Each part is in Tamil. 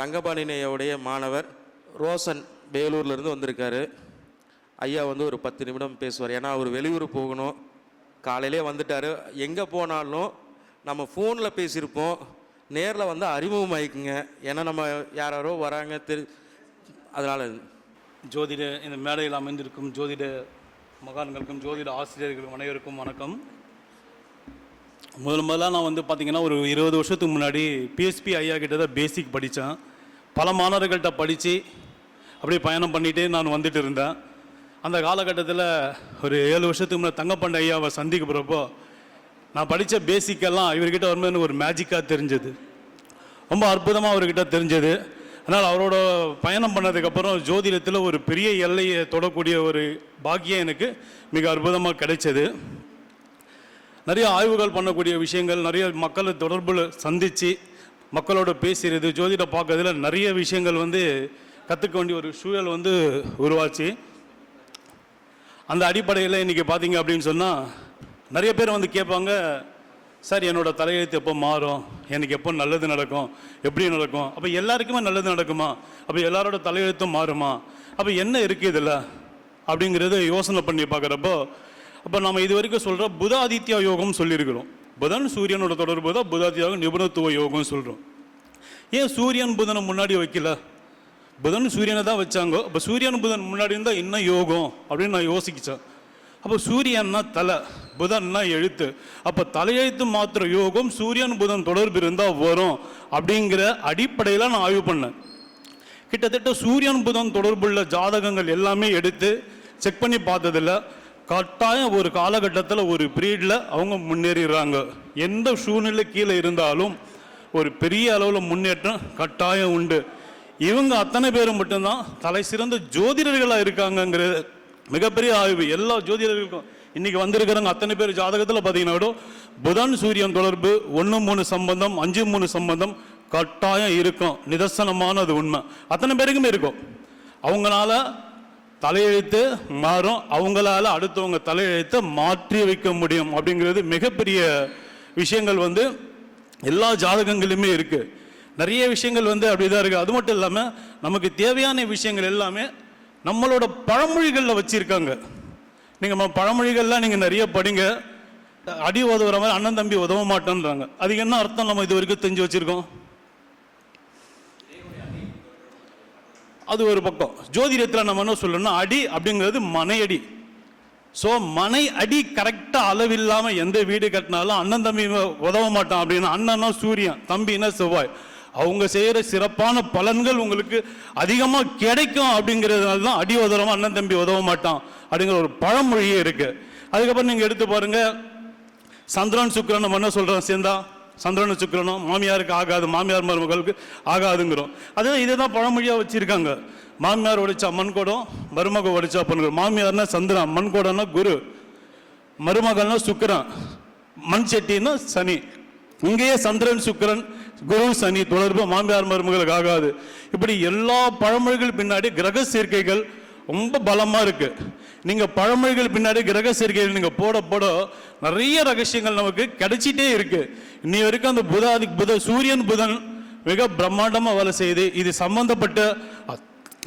தங்கபாணினையோடைய மாணவர் ரோசன் வேலூர்லேருந்து வந்திருக்காரு. ஐயா வந்து ஒரு பத்து நிமிடம் பேசுவார். ஏன்னா அவர் வெளியூர் போகணும். காலையிலே வந்துட்டார். எங்கே போனாலும் நம்ம ஃபோனில் பேசியிருப்போம். நேரில் வந்து அறிமுகம் ஆயிக்குங்க. ஏன்னா நம்ம யாரோ வராங்க தெரி அதனால் ஜோதிட இந்த மேடையில் அமைந்திருக்கும் ஜோதிட மகான்களுக்கும் ஜோதிட ஆசிரியர்களுக்கும் அனைவருக்கும் வணக்கம். முதல் முதலாக நான் வந்து பார்த்திங்கன்னா ஒரு இருபது வருஷத்துக்கு முன்னாடி பிஎஸ்பி ஐயா கிட்ட தான் பேசிக் படித்தேன் பல மாணவர்கள்ட்ட படித்து அப்படியே பயணம் பண்ணிகிட்டே நான் வந்துட்டு இருந்தேன். அந்த காலகட்டத்தில் ஒரு ஏழு வருஷத்துக்கு முன்னாடி தங்கப்பண்ட ஐயாவை சந்திக்க போகிறப்போ நான் படித்த பேசிக்கெல்லாம் இவர்கிட்ட வரும்போது எனக்கு ஒரு மேஜிக்காக தெரிஞ்சது. ரொம்ப அற்புதமாக அவர்கிட்ட தெரிஞ்சது. அதனால் அவரோட பயணம் பண்ணதுக்கப்புறம் ஜோதிடத்தில் ஒரு பெரிய எல்லையை தொடக்கூடிய ஒரு பாக்கியம் எனக்கு மிக அற்புதமாக கிடைச்சது. நிறைய ஆய்வுகள் பண்ணக்கூடிய விஷயங்கள் நிறைய மக்களை தொடர்பில் சந்தித்து மக்களோட பேசுகிறது ஜோதிட பார்க்கறதுல நிறைய விஷயங்கள் வந்து கற்றுக்க வேண்டிய ஒரு சூழல் வந்து உருவாச்சு. அந்த அடிப்படையில் இன்றைக்கி பார்த்தீங்க அப்படின்னு சொன்னால் நிறைய பேர் வந்து கேட்பாங்க சார் என்னோட தலையெழுத்து எப்போ மாறும்? எனக்கு எப்போ நல்லது நடக்கும்? எப்படி நடக்கும்? அப்போ எல்லாருக்குமே நல்லது நடக்குமா? அப்போ எல்லாரோட தலையெழுத்தும் மாறுமா? அப்போ என்ன இருக்குது இதில்? அப்படிங்கிறத யோசனை பண்ணி பார்க்குறப்போ அப்போ நம்ம இது வரைக்கும் சொல்கிற புதாதித்யா யோகம் சொல்லியிருக்கிறோம். புதன் சூரியனோட தொடர்பு தான் புதாதியாக நிபுணத்துவ யோகம் சொல்கிறோம் ஏன் சூரியன் புதனை முன்னாடி வைக்கல? புதன் சூரியனை தான் வச்சாங்க. அப்போ சூரியன் புதன் முன்னாடி இருந்தால் என்ன யோகம் அப்படின்னு நான் யோசிச்சேன் அப்போ சூரியன்னா தலை புதன்னா எழுத்து. அப்போ தலையெழுத்து மாத்திர யோகம் சூரியன் புதன் தொடர்பு இருந்தால் வரும் அப்படிங்கிற அடிப்படையில் நான் ஆய்வு பண்ணேன். கிட்டத்தட்ட சூரியன் புதன் தொடர்புள்ள ஜாதகங்கள் எல்லாமே எடுத்து செக் பண்ணி பார்த்ததில்ல. கட்டாயம் ஒரு காலகட்டத்தில் ஒரு பீரியடில் அவங்க முன்னேறிடுறாங்க. எந்த சூழ்நிலை கீழே இருந்தாலும் ஒரு பெரிய அளவில் முன்னேற்றம் கட்டாயம் உண்டு. இவங்க அத்தனை பேரும் மட்டும்தான் தலை சிறந்த ஜோதிடர்களாக இருக்காங்கங்கிறது மிகப்பெரிய ஆய்வு. எல்லா ஜோதிடர்களுக்கும் இன்னைக்கு வந்திருக்கிறவங்க அத்தனை பேர் ஜாதகத்தில் பார்த்தீங்கன்னா கூட புதன் சூரியன் தொடர்பு ஒன்று மூணு சம்பந்தம் அஞ்சு மூணு சம்பந்தம் கட்டாயம் இருக்கும். நிதர்சனமான அது உண்மை. அத்தனை பேருக்குமே இருக்கும். அவங்களால தலையெழுத்து மாறும். அவங்களால அடுத்தவங்க தலையெழுத்தை மாற்றி வைக்க முடியும் அப்படிங்கிறது மிகப்பெரிய விஷயங்கள் வந்து எல்லா ஜாதகங்களுமே இருக்கு. நிறைய விஷயங்கள் வந்து அப்படிதான் இருக்கு. அது மட்டும் இல்லாமல் நமக்கு தேவையான விஷயங்கள் எல்லாமே நம்மளோட பழமொழிகளில் வச்சிருக்காங்க. நீங்கள் பழமொழிகள்லாம் நீங்கள் நிறைய படிங்க. அடி உதவுற மாதிரி அண்ணன் தம்பி உதவ மாட்டேன்றாங்க. அதுக்கு என்ன அர்த்தம் நம்ம இது வரைக்கும் தெரிஞ்சு வச்சுருக்கோம்? அது ஒரு பக்கம். ஜோதிடத்தில் நம்ம என்ன சொல்லணும்னா அடி அப்படிங்கிறது மனையடி. ஸோ மனை அடி கரெக்டாக அளவில்லாமல் எந்த வீடு கட்டினாலும் அண்ணன் தம்பி உதவ மாட்டான் அப்படின்னா அண்ணன்னா சூரியன் தம்பின்னா செவ்வாய். அவங்க செய்கிற சிறப்பான பலன்கள் உங்களுக்கு அதிகமாக கிடைக்கும் அப்படிங்கிறதுனால தான் அடி உதவமாக அண்ணன் தம்பி உதவ மாட்டான் அப்படிங்கிற ஒரு பழமொழியே இருக்குது அதுக்கப்புறம் நீங்கள் எடுத்து பாருங்கள் சந்திரன் சுக்கிரன் நம்ம என்ன சொல்கிறோம் சேர்ந்தா? சந்திரன் சுக்கிரனும் மாமியாருக்கு ஆகாது மாமியார் மருமகளுக்கு ஆகாதுங்கிறோம். அதே இதை தான் பழமொழியாக வச்சுருக்காங்க. மாமியார் உடைச்சா மண் குடம் மருமக ஒடிச்சா பொண்ணு மாமியார்னா சந்திரன் மண் குரு. மருமகள்னா சுக்கிரன். மண் செட்டின்னா சனி. இங்கேயே சந்திரன் சுக்கிரன் குரு சனி தொடர்பு மாமியார் மருமகளுக்கு ஆகாது. இப்படி எல்லா பழமொழிகள் பின்னாடி கிரக சேர்க்கைகள் ரொம்ப பலமாக இருக்கு. நீங்கள் பழமொழிகள் பின்னாடி கிரக சேர்க்கைகள் நீங்கள் போட போட நிறைய ரகசியங்கள் நமக்கு கிடைச்சிட்டே இருக்கு. இன்னி வரைக்கும் அந்த புதாதி புத சூரியன் புதன் மிக பிரம்மாண்டமாக வேலை செய்யுது. இது சம்பந்தப்பட்ட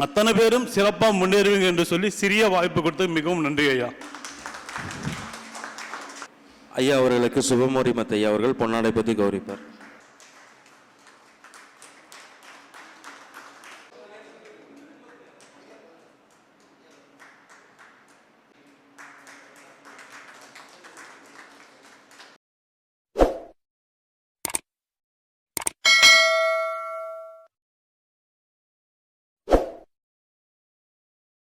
அத்தனை பேரும் சிறப்பாக முன்னேறுவீங்க என்று சொல்லி சிறிய வாய்ப்பு கொடுத்து மிகவும் நன்றி ஐயா. ஐயா அவர்களுக்கு சுபமோரி மத்த ஐயா அவர்கள் பொன்னாடை பற்றி கௌரிப்பார்